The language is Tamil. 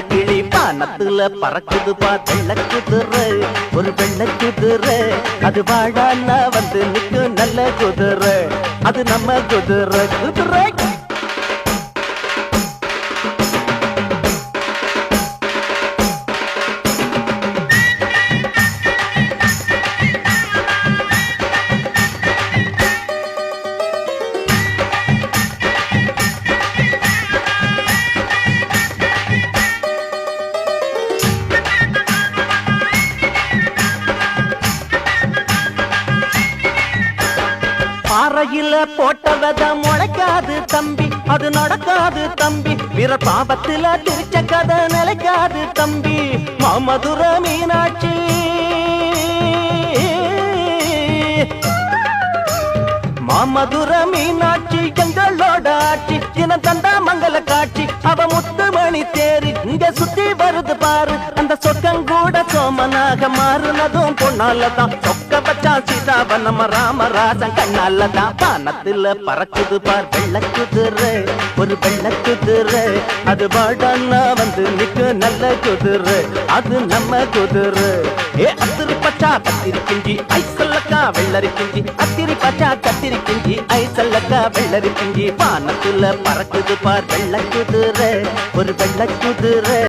கிளி பானத்துல பறக்குது பா குதிரை. ஒரு வெள்ள குதிரை. அது வாழால வந்து நிற்கும் நல்ல குதிரை. அது நம்ம குதிரை. குதிரை பாறையில போட்டவத முளைக்காது தம்பி. அது நடக்காது தம்பி. வீர பாவத்துல திரிச்ச கதை நிலைக்காது தம்பி. மாமதுர மீனாட்சி. மாமதுர மீனாட்சி எங்களோட ஆட்சி. தினம் தந்தா மங்கள காட்சி. அவ முத்துமணி தேரி. இங்க சுத்தி வருது பாரு. சோமனாக மாறுனதும் பொண்ணாலதான் சொக்க பச்சா சீதாவ நம்ம ராமராஜன் கண்ணாலதான். பானத்துல பறக்குது பார் வெள்ள குதிரை ஒரு வெள்ள குதிரை அது பாடன்னா வந்து நிக்கு நல்ல குதிரை. அது நம்ம குதிரை. ஏ அத்திரி பச்சா கத்திரி கிஞ்சி ஐசல்லக்கா வெள்ளரி கிஞ்சி அத்திரி பச்சா கத்திரி கிஞ்சி ஐசல்லக்கா வெள்ளரி கிஞ்சி பானத்துல பறக்குது பார் வெள்ள குதிரை ஒரு வெள்ள குதிரை